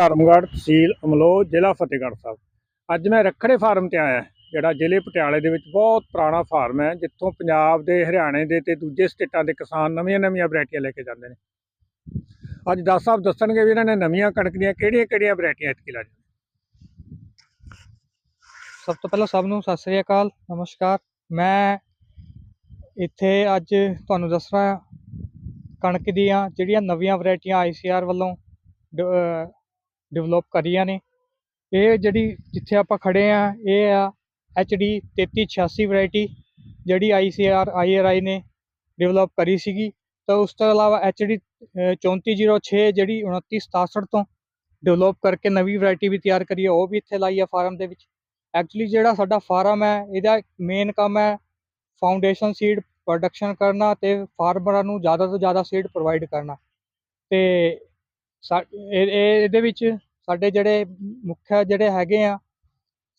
ਧਰਮਗੜ੍ਹ ਤਹਿਸੀਲ ਅਮਲੋਹ ਜ਼ਿਲ੍ਹਾ ਫਤਿਹਗੜ੍ਹ ਸਾਹਿਬ। ਅੱਜ ਮੈਂ ਰੱਖੜੇ ਫਾਰਮ ਤੇ ਆਇਆ, ਜਿਹੜਾ ਜ਼ਿਲ੍ਹੇ ਪਟਿਆਲੇ ਦੇ ਵਿੱਚ ਬਹੁਤ ਪੁਰਾਣਾ ਫਾਰਮ ਹੈ, ਜਿੱਥੋਂ ਪੰਜਾਬ ਦੇ, ਹਰਿਆਣੇ ਦੇ ਤੇ ਦੂਜੇ ਸਟੇਟਾਂ ਦੇ ਕਿਸਾਨ ਨਵੀਆਂ-ਨਵੀਆਂ ਵੈਰਾਈਟੀਆਂ ਲੈ ਕੇ ਜਾਂਦੇ ਨੇ। ਅੱਜ ਦਾਸ ਸਾਹਿਬ ਦੱਸਣਗੇ ਵੀ ਇਹਨਾਂ ਨੇ ਨਵੀਆਂ ਕਣਕ ਦੀਆਂ ਕਿਹੜੀਆਂ-ਕਿਹੜੀਆਂ ਵੈਰਾਈਟੀਆਂ ਇਤਕੀ ਲਾਈਆਂ। ਸਭ ਤੋਂ ਪਹਿਲਾਂ ਸਭ ਨੂੰ ਸਤਿ ਸ੍ਰੀ ਅਕਾਲ, ਨਮਸਕਾਰ। ਮੈਂ ਇੱਥੇ ਅੱਜ ਤੁਹਾਨੂੰ ਦੱਸ ਰਿਹਾ ਕਣਕ ਦੀਆਂ ਜਿਹੜੀਆਂ ਨਵੀਆਂ ਵੈਰਾਈਟੀਆਂ ਆਈਸੀਆਰ ਵੱਲੋਂ ਡਿਵੈਲਪ ਕਰੀਆਂ ਨੇ। ਇਹ ਜਿਹੜੀ ਜਿੱਥੇ ਆਪਾਂ ਖੜੇ ਆ, ਇਹ ਆ HD 3386 ਵੈਰਾਈਟੀ ਜਿਹੜੀ ਆਈਸੀਆਰ ਆਈਆਰਆਈ ਨੇ ਡਿਵੈਲਪ ਕਰੀ ਸੀਗੀ। ਤਾਂ ਉਸ ਤੋਂ ਇਲਾਵਾ HD 3406 ਜਿਹੜੀ 2967 ਤੋਂ ਡਿਵੈਲਪ ਕਰਕੇ ਨਵੀਂ ਵੈਰਾਈਟੀ ਵੀ ਤਿਆਰ ਕਰੀ ਹੈ ਉਹ ਵੀ ਇੱਥੇ ਲਾਈ ਆ ਫਾਰਮ ਦੇ ਵਿੱਚ। ਐਕਚੁਅਲੀ ਜਿਹੜਾ ਸਾਡਾ ਫਾਰਮ ਹੈ, ਇਹਦਾ ਮੇਨ ਕੰਮ ਹੈ ਫਾਊਂਡੇਸ਼ਨ ਸੀਡ ਪ੍ਰੋਡਕਸ਼ਨ ਕਰਨਾ ਤੇ ਫਾਰਮਰਾਂ ਨੂੰ ਜ਼ਿਆਦਾ ਤੋਂ ਜ਼ਿਆਦਾ ਸੀਡ ਪ੍ਰੋਵਾਈਡ ਕਰਨਾ। ਤੇ ਸਾ- ਇਹ- ਇਹ- ਇਹਦੇ ਵਿੱਚ ਸਾਡੇ ਜਿਹੜੇ ਮੁੱਖ ਜਿਹੜੇ ਹੈਗੇ ਆ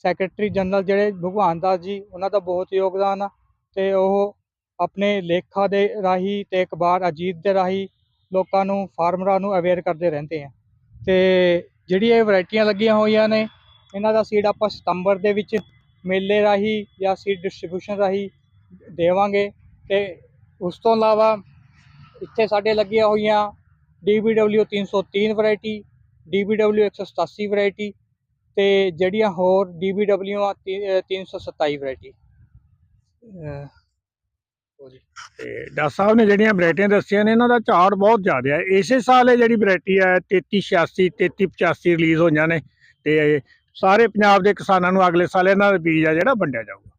ਸੈਕਟਰੀ ਜਨਰਲ ਜਿਹੜੇ ਭਗਵਾਨ ਦਾਸ ਜੀ, ਉਹਨਾਂ ਦਾ ਬਹੁਤ ਯੋਗਦਾਨ ਆ ਤੇ ਉਹ ਆਪਣੇ ਲੇਖਾਂ ਦੇ ਰਾਹੀਂ ਤੇ ਅਖਬਾਰ ਅਜੀਤ ਦੇ ਰਾਹੀਂ ਲੋਕਾਂ ਨੂੰ, ਫਾਰਮਰਾਂ ਨੂੰ ਅਵੇਅਰ ਕਰਦੇ ਰਹਿੰਦੇ ਆ। ਤੇ ਜਿਹੜੀ ਇਹ ਵੈਰਾਈਟੀਆਂ ਲੱਗੀਆਂ ਹੋਈਆਂ ਨੇ, ਇਹਨਾਂ ਦਾ ਸੀਡ ਆਪਾਂ ਸਤੰਬਰ ਦੇ ਵਿੱਚ ਮੇਲੇ ਰਾਹੀਂ ਜਾਂ ਸੀਡ ਡਿਸਟ੍ਰੀਬਿਊਸ਼ਨ ਰਾਹੀਂ ਦੇਵਾਂਗੇ ਤੇ ਉਸ ਤੋਂ ਇਲਾਵਾ ਇੱਥੇ ਸਾਡੇ ਲੱਗੀਆਂ ਹੋਈਆਂ DBW 303 ਵੈਰਾਈਟੀ DBW 187 ਵੈਰਾਈਟੀ ਤੇ ਜਿਹੜੀਆਂ ਹੋਰ DBW ਆ ਤੀ- ਅਹ 327 ਵੈਰਾਈਟੀ। ਉਹ ਜੀ। ਤੇ ਦਾਸ ਸਾਹਿਬ ਨੇ ਜਿਹੜੀਆਂ ਵੈਰਾਈਟੀਆਂ ਦੱਸੀਆਂ ਨੇ, ਇਹਨਾਂ ਦਾ ਝਾੜ ਬਹੁਤ ਜ਼ਿਆਦਾ ਹੈ। ਇਸੇ ਸਾਲ ਇਹ ਜਿਹੜੀ ਵੈਰਾਈਟੀ ਹੈ 3386 3385 ਰਿਲੀਜ਼ ਹੋਈਆਂ ਨੇ ਤੇ ਸਾਰੇ ਪੰਜਾਬ ਦੇ ਕਿਸਾਨਾਂ ਨੂੰ ਅਗਲੇ ਸਾਲ ਇਹਨਾਂ ਦਾ ਬੀਜ ਆ ਜਿਹੜਾ ਵੰਡਿਆ ਜਾਊਗਾ।